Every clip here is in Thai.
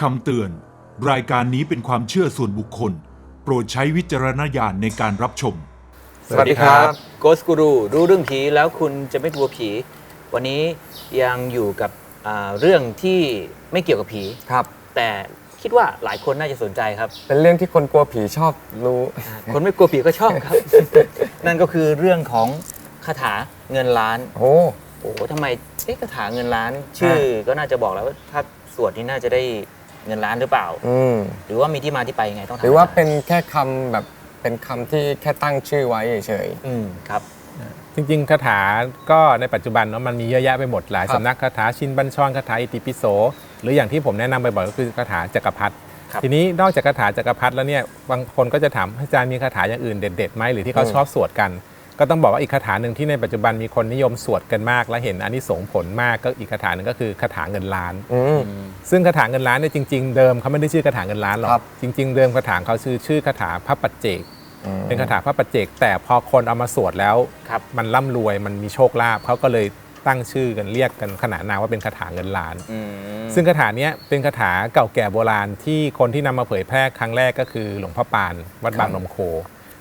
คำเตือน รายการนี้เป็นความเชื่อส่วนบุคคล โปรดใช้วิจารณญาณในการรับชม สวัสดีครับ โกสกูรูรู้เรื่องผีแล้วคุณจะไม่กลัวผี วันนี้ยังอยู่กับอ่าเรื่องที่ไม่เกี่ยวกับผี ครับ แต่คิดว่าหลายคนน่าจะสนใจครับเป็นเรื่องที่คนกลัวผีชอบรู้ อ่าคนไม่กลัวผีก็ชอบครับ นั่นก็คือเรื่องของคาถาเงินล้าน โอ้ โอ้โหทำไมเอ๊ะคาถาเงินล้าน ชื่อก็น่าจะบอกแล้วว่าถ้าสวดนี่น่าจะได้ เงินล้านหรือเปล่า อืมหรือว่ามีที่มาที่ไปยังไงต้องถามหรือว่าจย์เป็นแค่คำแบบเป็นคำที่แค่ตั้งชื่อไว้เฉย อืมครับ จริงๆคาถาก็ในปัจจุบันเนาะมันมีเยอะแยะไปหมดหลายครับ สำนักคาถาชินบัญชรคาถาอิติปิโส หรืออย่างที่ผมแนะนำบ่อยๆก็คือคาถาจักรพรรดิครับทีนี้นอกจากคาถาจักรพรรดิแล้วเนี่ยบางคนก็จะถามอาจารย์มีคาถาอย่างอื่นเด็ดๆไหมหรือที่เขาอืมชอบสวดกัน ก็ต้องบอกว่าอีกคาถาหนึ่งที่ในปัจจุบันมีคนนิยมสวดกันมาก และเห็นอานิสงส์ผลมากก็อีกคาถาหนึ่งก็คือคาถาเงินล้านๆอืมซึ่งคาถาเงินล้านเนี่ยจริง ๆ เดิมเขาไม่ได้ชื่อคาถาเงินล้านหรอครักบจริง ๆ เดิมคาถาเขาชื่อชื่อคาถาพระปัจเจกอืมเป็นคาถาพระปัจเจก แต่พอคนเอามาสวดแล้วครับมันร่ำรวยมันมีโชคลาภเขาก็เลยตั้งชื่อกันเรียกกันขนานนามว่าเป็นคาถาเงินล้านอืมซึ่งคาถาเนี้ยเป็นคาถาเก่าแก่โบราณที่คนที่นำมาเผยแพร่ครั้งแรกก็คือหลวงพ่อปานวัดบางนมโค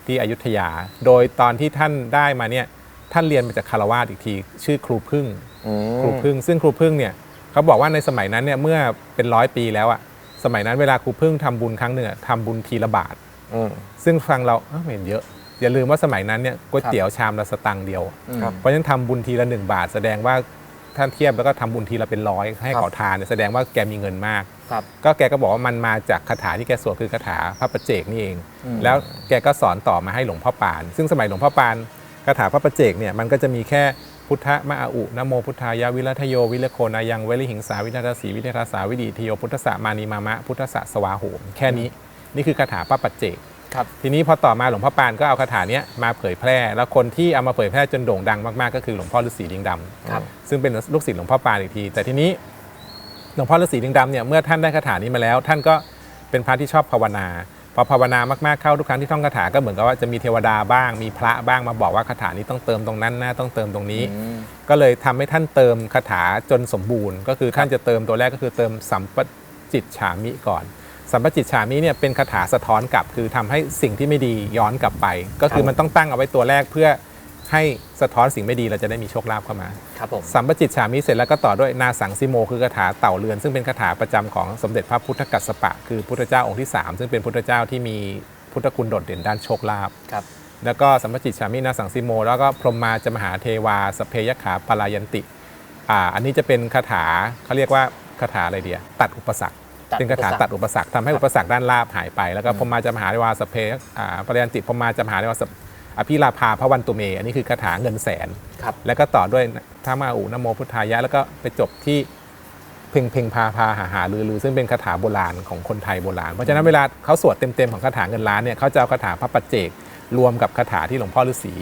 ที่อยุธยา โดยตอนที่ท่านได้มาเนี่ยท่านเรียนมาจากคารวาสอีกที ชื่อครูพึ่งอืมครูพึ่ง ซึ่งครูพึ่งเนี่ยเขาบอกว่าในสมัยนั้นเนี่ยเมื่อเป็นร้อยปีแล้วอะสมัยนั้นเวลาครูพึ่งทำบุญครั้งหนึ่งอะทำบุญทีละบาทอืมซึ่งฟังเราเอ้าไม่เห็นเยอะ อย่าลืมว่าสมัยนั้นเนี่ยก๋วยเตี๋ยวชามละสตังค์เดียวครับเพราะฉะนั้นทำบุญทีละหนึ่งบาท แสดงว่า ท่านเทียบแล้วก็ทำบุญทีละเป็นร้อยให้ครับขอทานเนี่ยแสดงว่าแกมีเงินมากครับก็แกก็บอกว่ามันมาจากคาถาที่แกสวดคือคาถาพระประเจกนี่เองอืมแล้วแกก็สอนต่อมาให้หลวงพ่อปาน ซึ่งสมัยหลวงพ่อปานคาถาพระประเจกเนี่ยมันก็จะมีแค่พุทธมะอาอุนะโมพุทธายะวิรัทโยวิรโคนายังเวริหิงสาวิทัสสีวิทัสสาวิดีทโยพุทธสะมานีมามะพุทธสะสวาโหมแค่นี้นี่คือคาถาพระปัจเจก ครับ ทีนี้พอต่อมาหลวงพ่อปานก็เอาคาถาเนี้ยมาเผยแพร่ แล้วคนที่เอามาเผยแพร่จนโด่งดังมากๆ ก็คือหลวงพ่อฤาษีลิงดำครับซึ่งเป็นลูกศิษย์หลวงพ่อปานอีกที แต่ทีนี้หลวงพ่อฤาษีลิงดำเนี่ยเมื่อท่านได้คาถานี้มาแล้ว ท่านก็เป็นพระที่ชอบภาวนา พอภาวนามากๆเข้าทุกครั้งที่ท่องคาถาก็เหมือนกับว่าจะมีเทวดาบ้าง มีพระบ้างมาบอกว่าคาถานี้ต้องเติมตรงนั้นนะต้องเติมตรงนี้อืมก็เลยทำให้ท่านเติมคาถาจนสมบูรณ์ ก็คือท่านจะเติมตัวแรกก็คือเติมสัมปจิตฉามิก่อน สัมปจิตฉามิเนี่ยเป็นคาถาสะท้อนกลับ คือทำให้สิ่งที่ไม่ดีย้อนกลับไป ก็คือมันต้องตั้งเอาไว้ตัวแรกเพื่อให้สะท้อนสิ่งไม่ดีเราจะได้มีโชคลาภเข้ามาครับผมสัมปจิตฉามิเสร็จแล้วก็ต่อด้วยนาสังสิโมคือคาถาเต่าเรือน ซึ่งเป็นคาถาประจำของสมเด็จพระพุทธกัสสปะ คือพุทธเจ้าองค์ที่ 3 ซึ่งเป็นพุทธเจ้าที่มีพุทธคุณโดดเด่นด้านโชคลาภครับแล้วก็สัมปจิตฉามินาสังสิโม แล้วก็พรหมมาจะมหาเทวาสพเพยขาปลายันติอ่าอันนี้จะเป็นคาถาเขาเรียกว่าคาถาอะไรเดียตัดอุปสรรค ตัดเป็นคาถาอุปสรรคตัดอุปสรรคทำให้อุปสรรคด้านลาภหายไป แล้วก็พรหมมาจะมหาเทวาสพเพอ่าปลายันติพรหมมาจะมหาเทวาสพอภิลาภาพระวันตุเม อันนี้คือคาถาเงินแสนครับแล้วก็ต่อด้วยท่ามาอุนะโมพุทธายะ แล้วก็ไปจบที่เพ่งเพ่งพาพาหาหาลือลือซึ่งเป็นคาถาโบราณของคนไทยโบราณ เพราะฉะนั้นเวลาเขาสวดเต็มๆของคาถาเงินล้านเนี่ยเขาจะเอาคาถาพระปัจเจกรวมกับคาถาที่หลวงพ่อฤาษี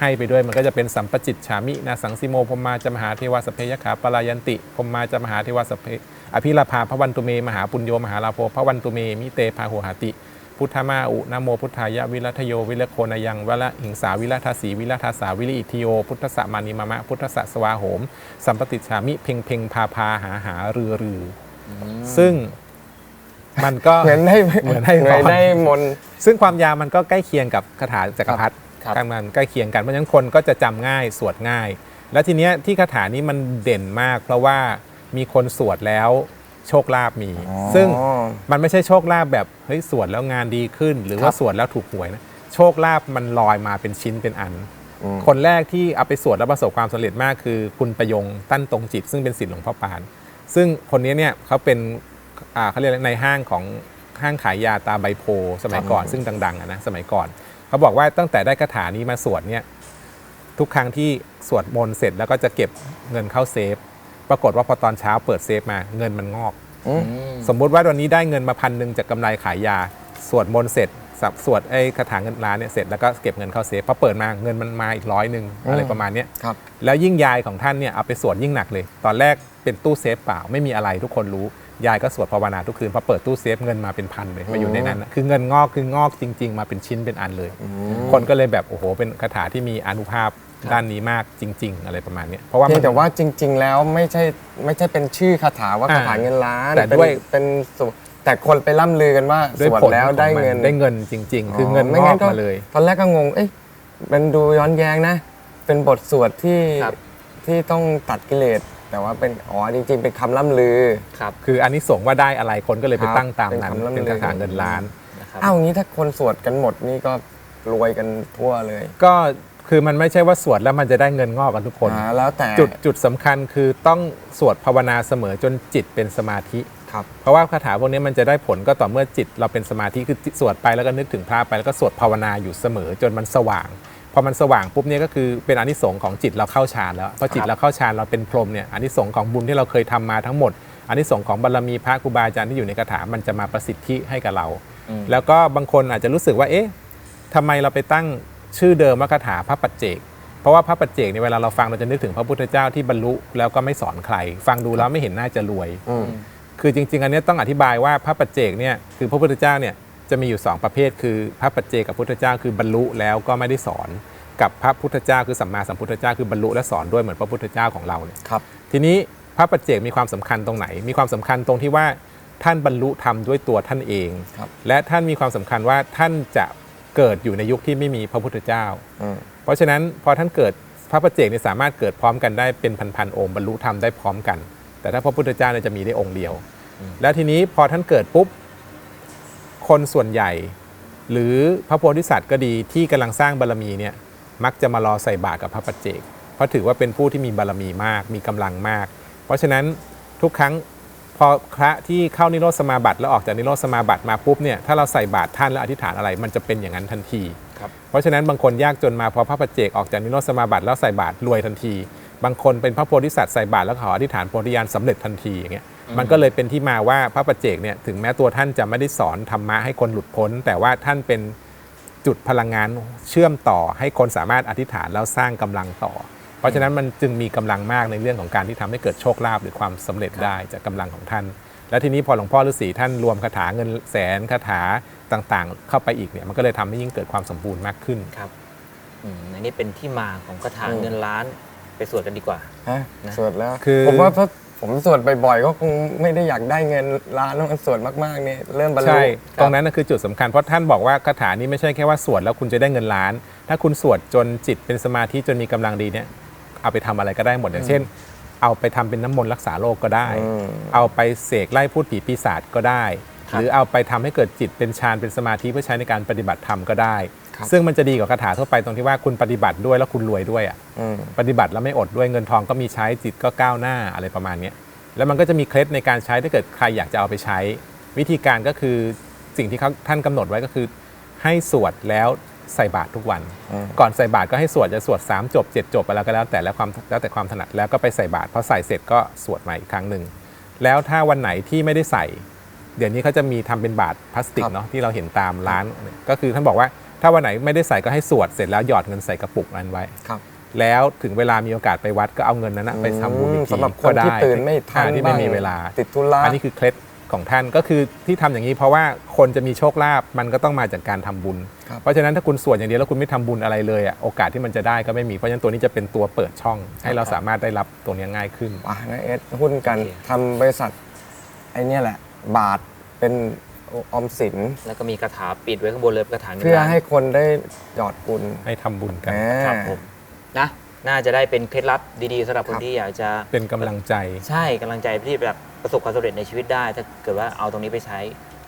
ให้ไปด้วยมันก็จะเป็นสัมปจิตฉามินาสังสิโมพรหมมาจะมหาเทวาสพเพยขาปลายันติพรหมมาจะมหาเทวาสพเพอภิลาภาพระวันตุเม มหาปุญโยมหาลาโภพระวันตุเมมิเตพาหุหาติ พุทธมาอุนะโมพุทธายะวิรัทโยวิรโคนายังวละหิงสาวิรัทสีวิรัทสาวิริอิทิโย พุทธสมานิมามะพุทธสสวาโหม สัมปติฉามิเพ่งเพ่งพาพาหาหารือรืออซึ่งมันก็เหมือนได้เหมือนให้เหมือนพรได้มนต์ซึ่งความยาวมันก็ใกล้เคียงกับคาถาจักรพรรดิ ครับการมันใกล้เคียงกันเพราะฉะนั้นคนก็จะจำง่ายสวดง่าย แล้วทีเนี้ยที่คาถานี้มันเด่นมาก เพราะว่ามีคนสวดแล้วโชคลาภมี ซึ่งอ๋อมันไม่ใช่โชคลาภแบบเฮ้ยสวดแล้วงานดีขึ้น หรือว่าครับสวดแล้วถูกหวยนะโชคลาภมันลอยมาเป็นชิ้นเป็นอันอืมคนแรกที่เอาไปสวดแล้วประสบความสำเร็จมากคือ คุณประยงตั้นตรงจิต ซึ่งเป็นศิษย์หลวงพ่อปาน ซึ่งคนนี้เนี่ยเขาเป็นอ่าเขาเรียกอะไรในห้างของห้างขายยาตาใบโพ สมัยก่อนซึ่งดังๆอะนะสมัยก่อน เขาบอกว่าตั้งแต่ได้คาถานี้มาสวดเนี่ยทุกครั้งที่สวดมนต์เสร็จแล้วก็จะเก็บเงินเข้าเซฟ ปรากฏว่าพอตอนเช้าเปิดเซฟมาเงินมันงอกอืมสมมุติว่าวันนี้ได้เงินมาพันหนึ่งจากกำไรขายยา สวดมนต์เสร็จสับสวดไอ้คาถาเงินล้านเนี่ยเสร็จแล้วก็เก็บเงินเข้าเซฟพอเปิดมาเงินมันมาอีกร้อยหนึ่งอะไรประมาณเนี้ยครับแล้วยิ่งยายของท่านเนี่ยเอาไปสวดยิ่งหนักเลย ตอนแรกเป็นตู้เซฟเปล่าไม่มีอะไรทุกคนรู้ ยายก็สวดภาวนาทุกคืนพอเปิดตู้เซฟเงินมาเป็นพันเลยมาอยู่ในนั้นน่ะคือเงินงอกคืองอกจริง ๆ มาเป็นชิ้นเป็นอันเลย คนก็เลยแบบโอ้โหเป็นคาถาที่มีอานุภาพด้านนี้มากจริง ๆ อะไรประมาณเนี้ยเพราะว่าเพียมังนแต่ว่าจริง ๆ แล้วไม่ใช่ไม่ใช่เป็นชื่อคาถาว่าอ่าคาถาเงินล้านแต่เป็นด้วยเป็นสูตรแต่คนไปล่ำลือกันว่าด้วยสวดผลแล้วของได้มันเงินได้เงินจริง ๆ คือเงินไม่งองั้กนก็มาเลย ตอนแรกก็งงเอ๊ะมันดูย้อนแย้งนะ เป็นบทสวดที่ครับที่ต้องตัดกิเลส แต่ว่าเป็นอ๋อจริงๆ เป็นคำล่ำลือ ครับ คืออันนี้สงส์ว่าได้อะไรคนก็เลยไปครับตั้งตามนั้นเป็นคำล่ำลือเป็นคาถาเงินล้าน นะครับ อ้าวงี้ถ้าคนสวดกันหมดนี่ก็รวยกันทั่วเลยก็คือมันไม่ใช่ว่าสวดแล้วมันจะได้เงินงอกกันทุกคน อ่าแล้วแต่จุดจุดสำคัญคือต้องสวดภาวนาเสมอจนจิตเป็นสมาธิ ครับ เพราะว่าคาถาพวกนี้มันจะได้ผลก็ต่อเมื่อจิตเราเป็นสมาธิคือสวดไปแล้วก็นึกถึงพระไปแล้วก็สวดภาวนาอยู่เสมอจนมันสว่าง พอมันสว่างปุ๊บเนี่ยก็คือเป็นอานิสงส์ของจิตเราเข้าฌานแล้วพอจิตเราเข้าฌานเราเป็นพรหมเนี่ยอานิสงส์ของบุญที่เราเคยทำมาทั้งหมดอานิสงส์ของบารมีพระครูบาอาจารย์ที่อยู่ในคาถามันจะมาประสิทธิให้กับเราอืมแล้วก็บางคนอาจจะรู้สึกว่าเอ๊ะทำไมเราไปตั้งชื่อเดิมว่าคาถาพระปัจเจกเพราะว่าพระปัจเจกในยเวลาเราฟังเราจะนึกถึงพระพุทธเจ้าที่บรรลุแล้วก็ไม่สอนใคร ฟังดูแล้วไม่เห็นน่าจะรวยอืมคือจริง ๆ อันเนี้ยต้องอธิบายว่าพระปัจเจกเนี่ยคือพระพุทธเจ้าเนี่ย จะมีอยู่ 2 ประเภท คือพระปัจเจกกับพุทธเจ้าคือบรรลุแล้วก็ไม่ได้สอน กับพระพุทธเจ้าคือสัมมาสัมพุทธเจ้าคือบรรลุและสอนด้วยเหมือนพระพุทธเจ้าของเราเนี่ยครับทีนี้พระปัจเจกมีความสำคัญตรงไหน มีความสำคัญตรงที่ว่าท่านบรรลุธรรมด้วยตัวท่านเองครับและท่านมีความสำคัญว่าท่านจะเกิดอยู่ในยุคที่ไม่มีพระพุทธเจ้าอืมเพราะฉะนั้นพอท่านเกิดพระปัจเจกเนี่ยสามารถเกิดพร้อมกันได้เป็นพันๆองค์บรรลุธรรมได้พร้อมกัน แต่ถ้าพระพุทธเจ้าเนี่ยจะมีได้องค์เดียว แล้วทีนี้พอท่านเกิดปุ๊บ คนส่วนใหญ่ หรือพระโพธิสัตว์ก็ดีที่กำลังสร้างบารมีเนี่ยมักจะมารอใส่บาตรกับพระปัจเจก เพราะถือว่าเป็นผู้ที่มีบารมีมากมีกำลังมาก เพราะฉะนั้นทุกครั้งพอพระที่เข้านิโรธสมาบัติแล้วออกจากนิโรธสมาบัติมาปุ๊บเนี่ยถ้าเราใส่บาตรท่านแล้วอธิษฐานอะไร มันจะเป็นอย่างนั้นทันทีครับเพราะฉะนั้นบางคนยากจนมาพอพระปัจเจกออกจากนิโรธสมาบัติแล้วใส่บาตรรวยทันที บางคนเป็นพระโพธิสัตว์ใส่บาตรแล้วขออธิษฐานโพธิญาณสำเร็จทันทีอย่างเงี้ย มันก็เลยเป็นที่มาว่าพระปัจเจกเนี่ยถึงแม้ตัวท่านจะไม่ได้สอนธรรมะให้คนหลุดพ้น แต่ว่าท่านเป็นจุดพลังงานเชื่อมต่อให้คนสามารถอธิษฐานแล้วสร้างกำลังต่อ เพราะฉะนั้นมันจึงมีกำลังมากในเรื่องของการที่ทำให้เกิดโชคลาภหรือความสำเร็จได้จากกำลังของท่าน และทีนี้พอหลวงพ่อฤาษีท่านรวมคาถาเงินแสนคาถาต่างๆ เข้าไปอีกเนี่ยมันก็เลยทำให้ยิ่งเกิดความสมบูรณ์มากขึ้นครับอืมอันนี้เป็นที่มาของคาถาอืมเงินล้านไปสวดกันดีกว่าฮะนะสวดแล้วคือผมว่าถ้า ผมสวดบ่อยๆก็คงไม่ได้อยากได้เงินล้านแล้วมันสวดมากๆนี่เริ่มบรรลุใช่ตรงนั้นนะคือจุดสำคัญเพราะท่านบอกว่าคาถานี้ไม่ใช่แค่ว่าสวดแล้วคุณจะได้เงินล้าน ถ้าคุณสวดจนจิตเป็นสมาธิจนมีกำลังดีเนี่ยเอาไปทำอะไรก็ได้หมดอย่างเช่น เอาไปทำเป็นน้ำมนต์รักษาโรคก็ได้อืมเอาไปเสกไล่พูดผีปีศาจก็ได้ครับหรือเอาไปทำให้เกิดจิตเป็นฌานเป็นสมาธิเพื่อใช้ในการปฏิบัติธรรมก็ได้ครับ ซึ่งมันจะดีกว่าคาถาทั่วไปตรงที่ว่าคุณปฏิบัติด้วยแล้วคุณรวยด้วยอะอืมปฏิบัติแล้วไม่อดด้วยเงินทองก็มีใช้จิตก็ก้าวหน้าอะไรประมาณเนี้ยแล้วมันก็จะมีเคล็ดในการใช้ถ้าเกิดใครอยากจะเอาไปใช้ วิธีการก็คือสิ่งที่เขาท่านกำหนดไว้ก็คือ ให้สวดแล้วใส่บาตรทุกวันอืมก่อนใส่บาตรก็ให้สวดจะสวด 3 จบ 7 จบไปแล้วก็แล้วแต่แล้วความแล้วแต่ความถนัดแล้วก็ไปใส่บาตรพอใส่เสร็จก็สวดใหม่อีกครั้งหนึ่งแล้วถ้าวันไหนที่ไม่ได้ใส่ เดี๋ยวนี้เขาจะมีทำเป็นบาตรพลาสติกครับเนาะที่เราเห็นตามร้านก็คือท่านบอกว่า ถ้าวันไหนไม่ได้ใส่ก็ให้สวดเสร็จแล้วหยอดเงินใส่กระปุกนั้นไว้ ครับ แล้วถึงเวลามีโอกาสไปวัดก็เอาเงินนั้นนะไปทำบุญอีกทีสำหรับคนก็ได้ที่ตื่นไม่ทันอ่าที่ไม่มีเวลาติดธุระ อันนี้คือเคล็ดของท่านก็คือที่ทำอย่างนี้ เพราะว่าคนจะมีโชคลาภมันก็ต้องมาจากการทำบุญ ครับ เพราะฉะนั้นถ้าคุณสวดอย่างเดียวแล้วคุณไม่ทำบุญอะไรเลยอะโอกาสที่มันจะได้ก็ไม่มีเพราะฉะนั้นตัวนี้จะเป็นตัวเปิดช่อง ให้เราสามารถได้รับตัวนี้ง่ายขึ้น อะนะเอสหุ้นกันโอเคทำบริษัทไอ้เนี่ยแหละ บาทเป็น ออมสิน แล้วก็มีคาถาปิดไว้ข้างบนเลยคาถาเงินเพื่อล้านให้คนได้หยอดบุญให้ทำบุญกันแหครับผมนะ น่าจะได้เป็นเคล็ดลับดีๆสำหรับคคนรับที่อยากจะเป็นกำลังใจ ใช่กำลังใจที่แบบประสบความสำเร็จในชีวิตได้ ถ้าเกิดว่าเอาตรงนี้ไปใช้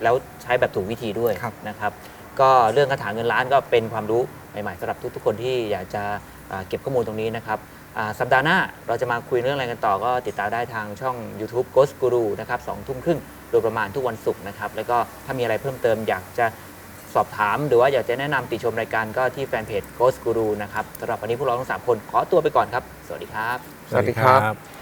แล้วใช้แบบถูกวิธีด้วยครับ นะครับ ก็เรื่องคาถาเงินล้านก็เป็นความรู้ใหม่ๆสำหรับทุกๆคนที่อยากจะอ่าเก็บข้อมูลตรงนี้นะครับอ่า สัปดาห์หน้าเราจะมาคุยเรื่องอะไรกันต่อก็ติดตามได้ทางช่อง YouTube Ghost Guru นะครับสองทุ่มครึ่งโดยประมาณทุกวันศุกร์นะครับ แล้วก็ถ้ามีอะไรเพิ่มเติมอยากจะสอบถาม หรือว่าอยากจะแนะนำติชมรายการก็ที่แฟนเพจ Ghost Guru นะครับสำหรับวันนี้พวกเราทั้งสามคนขอตัวไปก่อนครับ สวัสดีครับ สวัสดีครับ